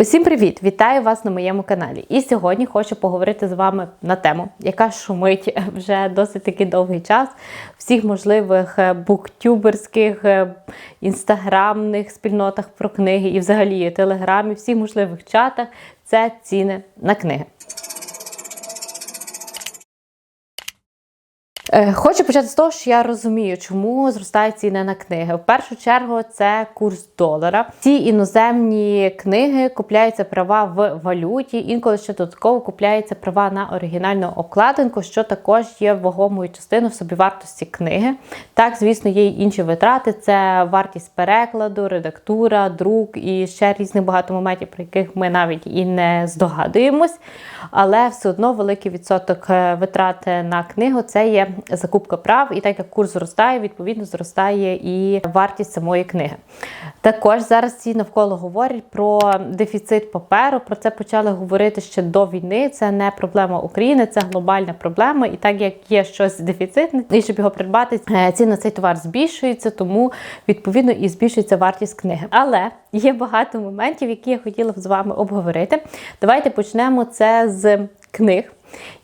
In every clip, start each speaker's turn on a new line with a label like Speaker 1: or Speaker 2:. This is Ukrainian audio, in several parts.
Speaker 1: Усім привіт! Вітаю вас на моєму каналі. І сьогодні хочу поговорити з вами на тему, яка шумить вже досить таки довгий час всіх можливих е, буктюберських, е, інстаграмних спільнотах про книги і взагалі телеграмі, всіх можливих чатах. Це ціни на книги. Хочу почати з того, що я розумію, чому зростають ціни на книги. В першу чергу це курс долара. Ці іноземні книги купляються права в валюті, інколи ще додатково купляються права на оригінальну обкладинку, що також є вагомою частиною в собівартості книги. Так, звісно, є й інші витрати: це вартість перекладу, редактура, друк і ще різних багато моментів, про яких ми навіть і не здогадуємось. Але все одно великий відсоток е, витрат на книгу це є закупка прав, і так як курс зростає, відповідно зростає і вартість самої книги. Також зараз всі навколо говорять про дефіцит паперу. Про це почали говорити ще до війни. Це не проблема України, це глобальна проблема. І так як є щось дефіцитне, і щоб його придбати, е, ціна на цей товар збільшується, тому відповідно і збільшується вартість книги. Але є багато моментів, які я хотіла б з вами обговорити. Давайте почнемо це з книг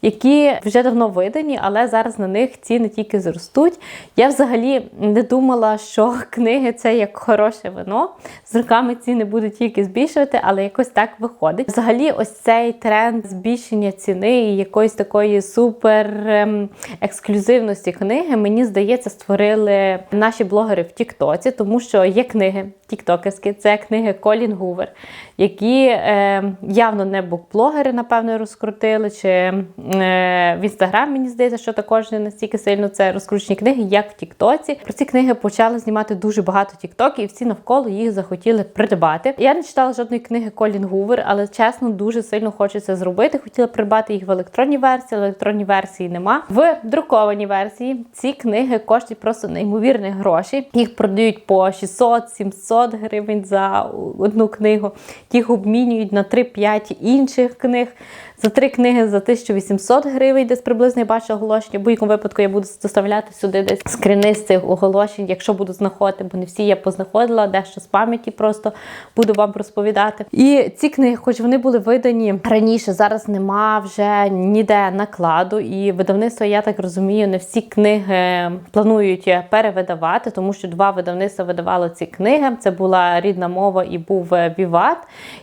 Speaker 1: які вже давно видані, але зараз на них ціни тільки зростуть. Я взагалі не думала, що книги це як хороше вино. З роками ціни будуть тільки збільшувати, але якось так виходить. Взагалі, ось цей тренд збільшення ціни і якоїсь такої супер ем, ексклюзивності книги, мені здається, створили наші блогери в Тіктоці, тому що є книги тіктокерські, це книги Колін Гувер, які е, явно не букблогери, напевно, розкрутили. чи в інстаграм, мені здається, що також не настільки сильно це розкручені книги, як в Тіктоці. Про ці книги почали знімати дуже багато тіктоків, і всі навколо їх захотіли придбати. Я не читала жодної книги Колін Гувер, але чесно, дуже сильно хочеться зробити. Хотіла придбати їх в електронній версії, але електронній версії нема. В друкованій версії ці книги коштують просто неймовірних грошей. Їх продають по 600-700 гривень за одну книгу. Їх обмінюють на 3-5 інших книг. За три книги за 1800 гривень, десь приблизно я бачу оголошення. В будь-якому випадку я буду доставляти сюди десь скрини з цих оголошень, якщо буду знаходити, бо не всі я познаходила, дещо з пам'яті просто буду вам розповідати. І ці книги, хоч вони були видані раніше, зараз нема вже ніде накладу. І видавництво, я так розумію, не всі книги планують перевидавати, тому що два видавництва видавало ці книги. Це була рідна мова і був Віват.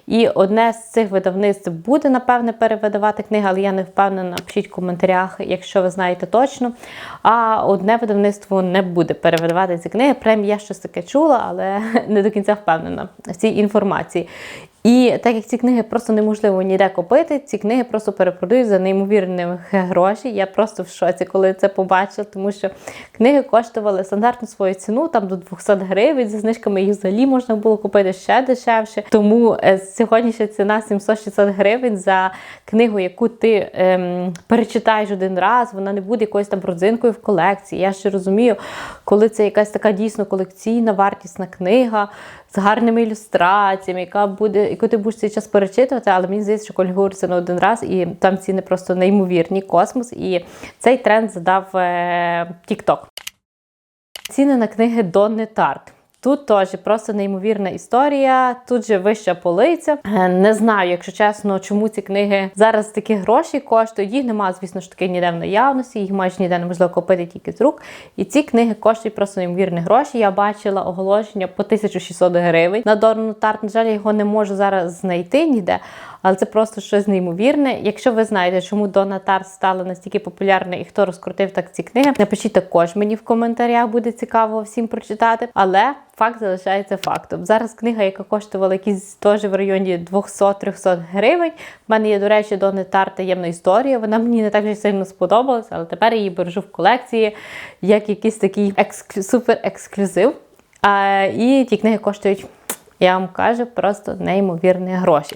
Speaker 1: І одне з цих видавництв буде, напевне, перевидавати видавати книги, але я не впевнена. Пишіть в коментарях, якщо ви знаєте точно. А одне видавництво не буде перевидавати ці книги. Прям я щось таке чула, але не до кінця впевнена в цій інформації. І так як ці книги просто неможливо ніде купити, ці книги просто перепродають за неймовірні гроші. Я просто в шоці, коли це побачила, тому що книги коштували стандартну свою ціну, там до 200 гривень. За знижками їх взагалі можна було купити ще дешевше. Тому е, сьогоднішня ціна 700-600 гривень за книгу, яку ти ем, перечитаєш один раз, вона не буде якоюсь там родзинкою в колекції. Я ще розумію, коли це якась така дійсно колекційна вартісна книга з гарними ілюстраціями, яка буде, яку ти будеш цей час перечитувати, але мені здається, що Кольгур це на один раз, і там ціни просто неймовірні, космос. І цей тренд задав TikTok. Ціни на книги Донни Тарт. Тут теж просто неймовірна історія. Тут же вища полиця. Е, не знаю, якщо чесно, чому ці книги зараз такі гроші коштують. Їх немає, звісно ж таки, ніде в наявності, їх майже ніде неможливо купити тільки з рук. І ці книги коштують просто неймовірні гроші. Я бачила оголошення по 1600 гривень. На Дорну Тарт, на жаль, я його не можу зараз знайти ніде але це просто щось неймовірне. Якщо ви знаєте, чому Дона Тарт стала настільки популярною і хто розкрутив так ці книги, напишіть також мені в коментарях, буде цікаво всім прочитати. Але факт залишається фактом. Зараз книга, яка коштувала якісь теж в районі 200-300 гривень. В мене є, до речі, Дони Тарт таємна історія. Вона мені не так сильно сподобалася, але тепер її бережу в колекції як якийсь такий ексклю... супер ексклюзив. А, І ті книги коштують, я вам кажу, просто неймовірні гроші.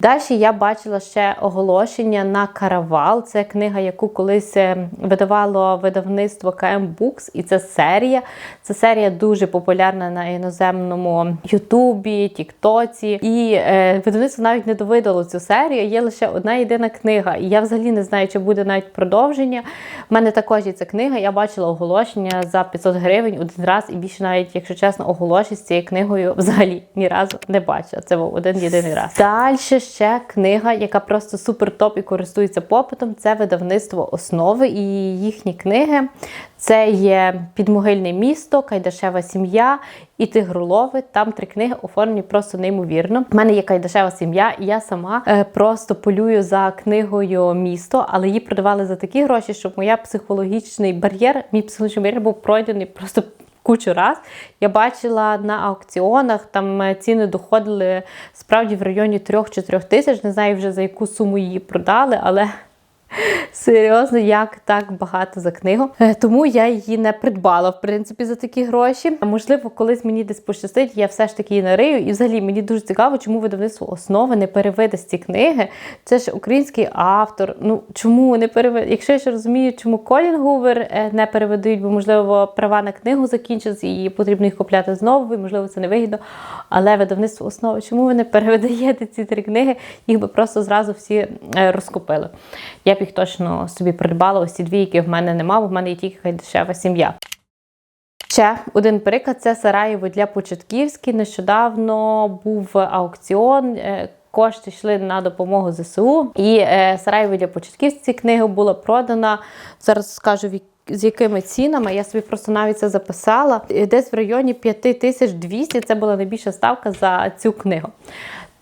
Speaker 1: Далі я бачила ще оголошення на каравал. Це книга, яку колись е, видавало видавництво КМ Books, і це серія. Це серія дуже популярна на іноземному Ютубі, Тіктоці. І е, видавництво навіть не довидало цю серію. Є лише одна єдина книга. І я взагалі не знаю, чи буде навіть продовження. У мене також є ця книга. Я бачила оголошення за 500 гривень один раз, і більше навіть, якщо чесно, оголошень з цією книгою взагалі ні разу не бачила. Це був один єдиний раз. Далі ще книга, яка просто супер топ і користується попитом. Це видавництво основи і їхні книги. Це є Підмогильне місто, Кайдашева сім'я і Тигролови. Там три книги оформлені просто неймовірно. У мене є Кайдашева сім'я, і я сама е, просто полюю за книгою місто, але її продавали за такі гроші, щоб моя психологічний бар'єр, мій психологічний бар'єр був пройдений просто. Кучу раз я бачила на аукціонах, там е, ціни доходили справді в районі 3-4 тисяч. Не знаю вже за яку суму її продали, але Серйозно, як так багато за книгу. Е, Тому я її не придбала, в принципі, за такі гроші. Можливо, колись мені десь пощастить, я все ж таки її нарию. І взагалі мені дуже цікаво, чому видавництво основи не перевидасть ці книги. Це ж український автор. Ну чому не перевид... Якщо я ще розумію, чому Колін Гувер е, не переведуть, бо можливо права на книгу закінчаться і потрібно їх купляти знову, і можливо це не вигідно. Але видавництво основи, чому ви не переведаєте ці три книги? Їх би просто зразу всі е, розкупили. Я б їх точно собі придбала ось ці дві, які в мене нема, бо в мене є тільки дешева сім'я. Ще один приклад це Сараєво для початківські. Нещодавно був аукціон. е, Кошти йшли на допомогу ЗСУ. І е, Сараєво для початківські книга була продана. Зараз скажу з якими цінами. Я собі просто навіть це записала. Е, Десь в районі 5200 це була найбільша ставка за цю книгу.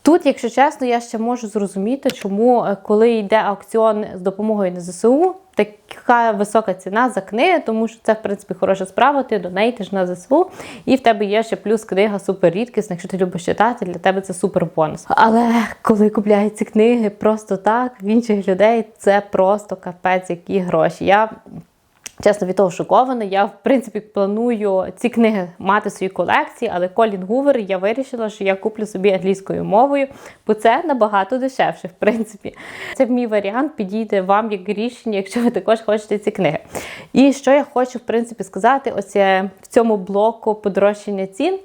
Speaker 1: Тут, якщо чесно, я ще можу зрозуміти, чому е, коли йде аукціон з допомогою на ЗСУ, така висока ціна за книги, тому що це, в принципі, хороша справа, ти донейтиш на ЗСУ, і в тебе є ще плюс книга супер рідкісна. Якщо ти любиш читати, для тебе це супер бонус. Але коли купляють книги просто так, в інших людей це просто капець, які гроші. Я Чесно, від того шокована. Я, в принципі, планую ці книги мати в своїй колекції, але Колін Гувер я вирішила, що я куплю собі англійською мовою, бо це набагато дешевше, в принципі. Це мій варіант підійде вам як рішення, якщо ви також хочете ці книги. І що я хочу, в принципі, сказати, ось в цьому блоку подорожчання цін.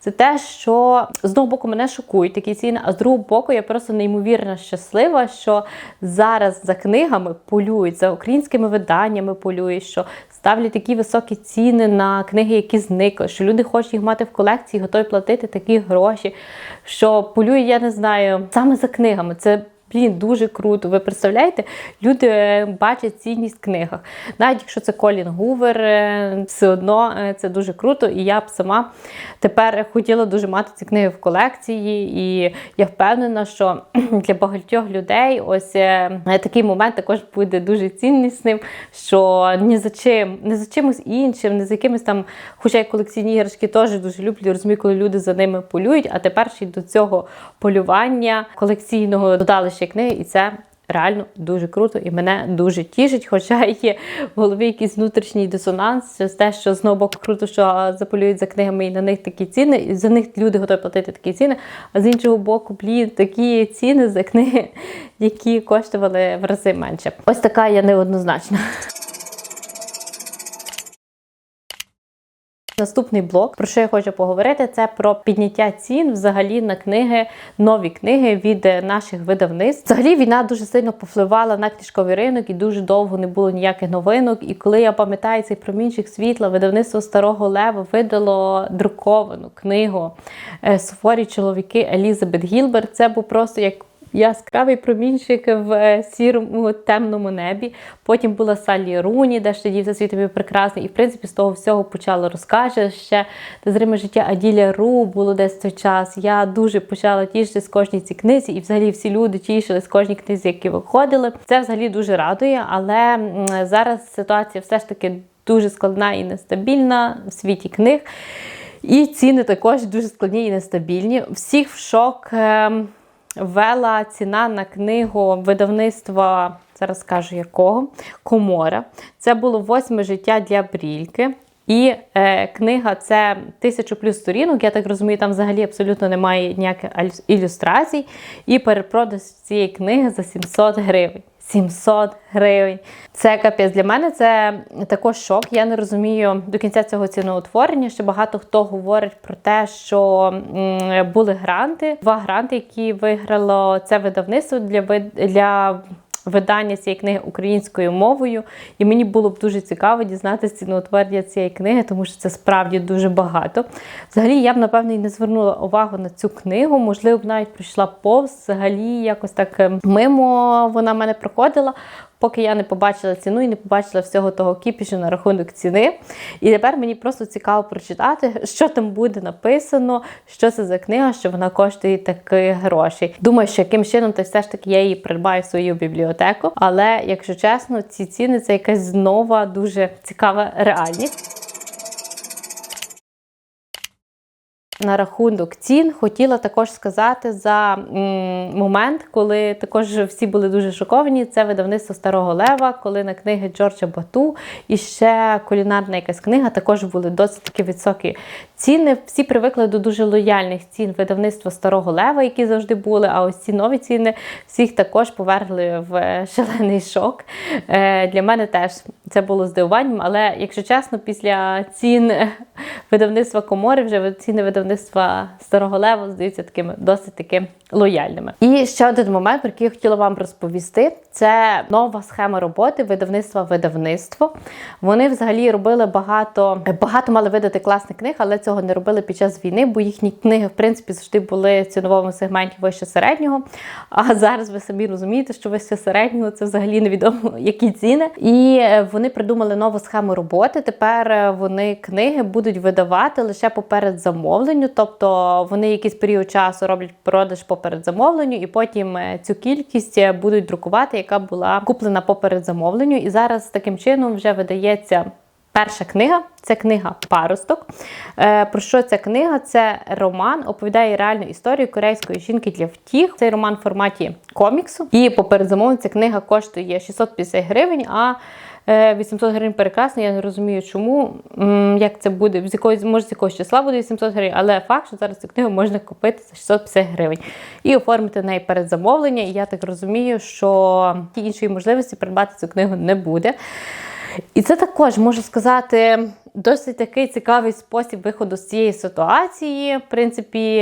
Speaker 1: Це те, що з одного боку мене шокують такі ціни, а з другого боку я просто неймовірно щаслива, що зараз за книгами полюють, за українськими виданнями полюють, що ставлять такі високі ціни на книги, які зникли, що люди хочуть їх мати в колекції, готові платити такі гроші. Що полюють, я не знаю, саме за книгами. Це Блін, дуже круто. Ви представляєте? Люди е, бачать цінність в книгах. Навіть якщо це Колін Гувер, е, все одно е, це дуже круто. І я б сама тепер хотіла дуже мати ці книги в колекції. І я впевнена, що для багатьох людей ось такий момент також буде дуже ціннісним, що ні за чим, не за чимось іншим, не за якимось там, хоча й колекційні іграшки теж дуже люблю, розумію, коли люди за ними полюють, а тепер ще й до цього полювання колекційного додали ще книги, і це реально дуже круто і мене дуже тішить. Хоча є в голові якийсь внутрішній дисонанс через те, що з одного боку круто, що заполюють за книгами і на них такі ціни, і за них люди готові платити такі ціни. А з іншого боку, блін, такі ціни за книги, які коштували в рази менше. Ось така я неоднозначна. Наступний блок, про що я хочу поговорити, це про підняття цін взагалі на книги, нові книги від наших видавництв. Взагалі війна дуже сильно повпливала на книжковий ринок і дуже довго не було ніяких новинок. І коли я пам'ятаю цей промінчик світла, видавництво старого лева видало друковану книгу е, Суворі чоловіки Елізабет Гілберт. Це був просто як яскравий промінчик в е, сірому темному небі. Потім була Салі Руні, де ще дівся світові прекрасний. І, в принципі, з того всього почала розкаже ще зриме життя Аділя Ру було десь той час. Я дуже почала тішитися з кожній цій книзі, і взагалі всі люди тішились з кожній книзі, які виходили. Це взагалі дуже радує, але зараз ситуація все ж таки дуже складна і нестабільна в світі книг. І ціни також дуже складні і нестабільні. Всіх в шок. Ввела ціна на книгу видавництва, зараз скажу якого, Комора. Це було восьме життя для брільки. І е, книга це тисячу плюс сторінок. Я так розумію, там взагалі абсолютно немає ніяких ілюстрацій. І перепродаж цієї книги за 700 гривень. 700 гривень. Це капець для мене. Це також шок. Я не розумію до кінця цього ціноутворення. Ще багато хто говорить про те, що були гранти, два гранти, які виграло це видавництво для для видання цієї книги українською мовою. І мені було б дуже цікаво дізнатися ціноутворення цієї книги, тому що це справді дуже багато. Взагалі, я б напевно і не звернула увагу на цю книгу. Можливо, б навіть прийшла повз. Взагалі, якось так е, мимо вона мене проходила. Поки я не побачила ціну і не побачила всього того кіпішу на рахунок ціни. І тепер мені просто цікаво прочитати, що там буде написано, що це за книга, що вона коштує таких грошей. Думаю, що яким чином то все ж таки я її придбаю в свою бібліотеку. Але якщо чесно, ці ціни це якась нова, дуже цікава реальність. На рахунок цін хотіла також сказати за момент, коли також всі були дуже шоковані. Це видавництво Старого Лева, коли на книги Джорджа Бату і ще кулінарна якась книга також були досить таки високі ціни. Всі привикли до дуже лояльних цін видавництва Старого Лева, які завжди були. А ось ці нові ціни всіх також повергли в шалений шок. Е, Для мене теж це було здивуванням, але якщо чесно, після цін видавництва Комори вже ціни видавництва Старого Лева здаються такими досить таки лояльними. І ще один момент, про який я хотіла вам розповісти, це нова схема роботи видавництва видавництво. Вони взагалі робили багато, багато мали видати класних книг, але цього не робили під час війни, бо їхні книги, в принципі, завжди були в ціновому сегменті вище середнього. А зараз ви самі розумієте, що вище середнього це взагалі невідомо які ціни. І е, вони придумали нову схему роботи. Тепер е, вони книги будуть видавати лише поперед замовленню, тобто вони якийсь період часу роблять продаж поперед замовленню, і потім е, цю кількість е, будуть друкувати, яка була куплена поперед замовленню. І зараз таким чином вже видається. Перша книга це книга Паросток. Про що ця книга? Це роман, оповідає реальну історію корейської жінки для втіх. Цей роман в форматі коміксу. І поперед замовлення ця книга коштує 650 гривень. а 800 гривень перекрасно, я не розумію, чому, як це буде, з якоїсь, може, з якогось числа буде 800 гривень, але факт, що зараз цю книгу можна купити за 650 гривень і оформити неї перед замовлення. І я так розумію, що іншої можливості придбати цю книгу не буде. І це також можу сказати досить такий цікавий спосіб виходу з цієї ситуації. В принципі,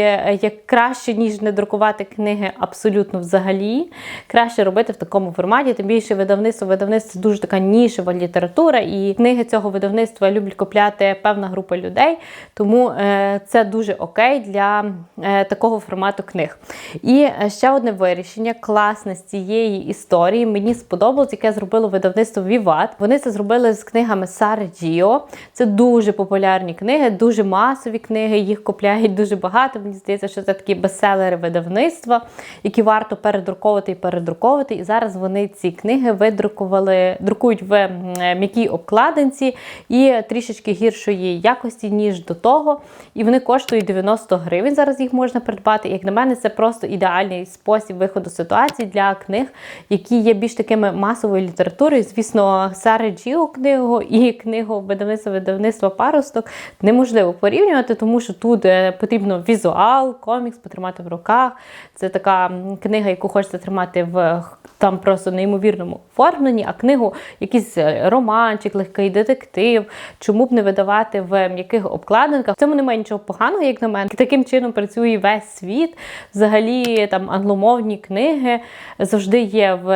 Speaker 1: як краще, ніж не друкувати книги абсолютно взагалі. Краще робити в такому форматі. Тим більше видавництво. Видавництво дуже така нішева література, і книги цього видавництва люблять купляти певна група людей. Тому е, це дуже окей для е, такого формату книг. І е, ще одне вирішення класне з цієї історії. Мені сподобалось, яке зробило видавництво Віват. Вони це зробили з книгами Сари Джіо. Це дуже популярні книги, дуже масові книги. Їх купляють дуже багато. Мені здається, що це такі бестселери видавництва, які варто передруковувати і передруковувати. І зараз вони ці книги видрукували, друкують в м'якій обкладинці і трішечки гіршої якості, ніж до того. І вони коштують 90 гривень. Зараз їх можна придбати. Як на мене, це просто ідеальний спосіб виходу ситуації для книг, які є більш такими масовою літературою. Звісно, Сари Джіо книгу і книгу видавництва видавництва паросток неможливо порівнювати, тому що тут е, потрібно візуал, комікс потримати в руках. Це така книга, яку хочеться тримати в там просто неймовірному оформленні, а книгу якийсь е, романчик, легкий детектив. Чому б не видавати в м'яких обкладинках? В цьому немає нічого поганого, як на мене. Таким чином працює весь світ. Взагалі там англомовні книги завжди є в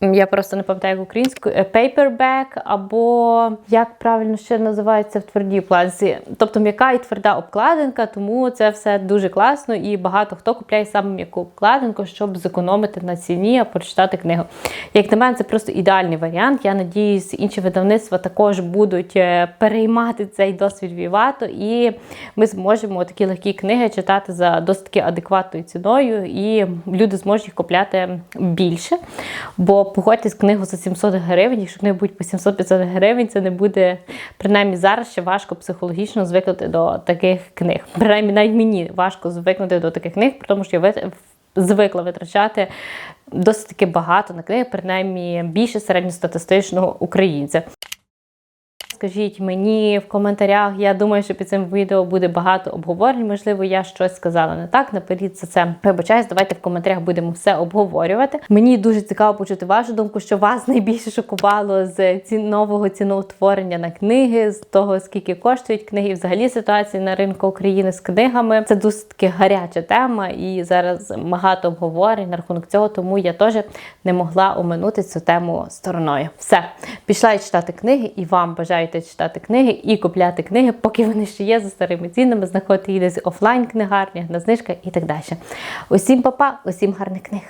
Speaker 1: ем, я просто не пам'ятаю як українською е, paperback, або як правильно ще називається в твердій обкладинці. Тобто м'яка і тверда обкладинка, тому це все дуже класно і багато хто купляє саме м'яку обкладинку, щоб зекономити на ціні, а прочитати книгу. Як на мене, це просто ідеальний варіант. Я надіюсь, інші видавництва також будуть е, переймати цей досвід Вівато, і ми зможемо такі легкі книги читати за досить адекватною ціною, і люди зможуть їх купляти більше. Бо погодьтесь книгу за 700 гривень, якщо книга будуть по 700-500 гривень, це не буде принаймні зараз ще важко психологічно звикнути до таких книг. Принаймні, навіть мені важко звикнути до таких книг, тому що я звикла витрачати досить таки багато на книги, принаймні більше середньостатистичного українця. Скажіть мені в коментарях. Я думаю, що під цим відео буде багато обговорень. Можливо, я щось сказала не так. Наперед за це вибачаюсь. Давайте в коментарях будемо все обговорювати. Мені дуже цікаво почути вашу думку, що вас найбільше шокувало з ці нового ціноутворення на книги, з того скільки коштують книги, і взагалі ситуації на ринку України з книгами. Це досить таки гаряча тема, і зараз багато обговорень на рахунок цього, тому я теж не могла оминути цю тему стороною. Все, пішла я читати книги, і вам бажаєте читати книги і купляти книги, поки вони ще є за старими цінами, знаходити їх десь офлайн книгарнях, на знижках і так далі. Усім па-па, усім гарних книг.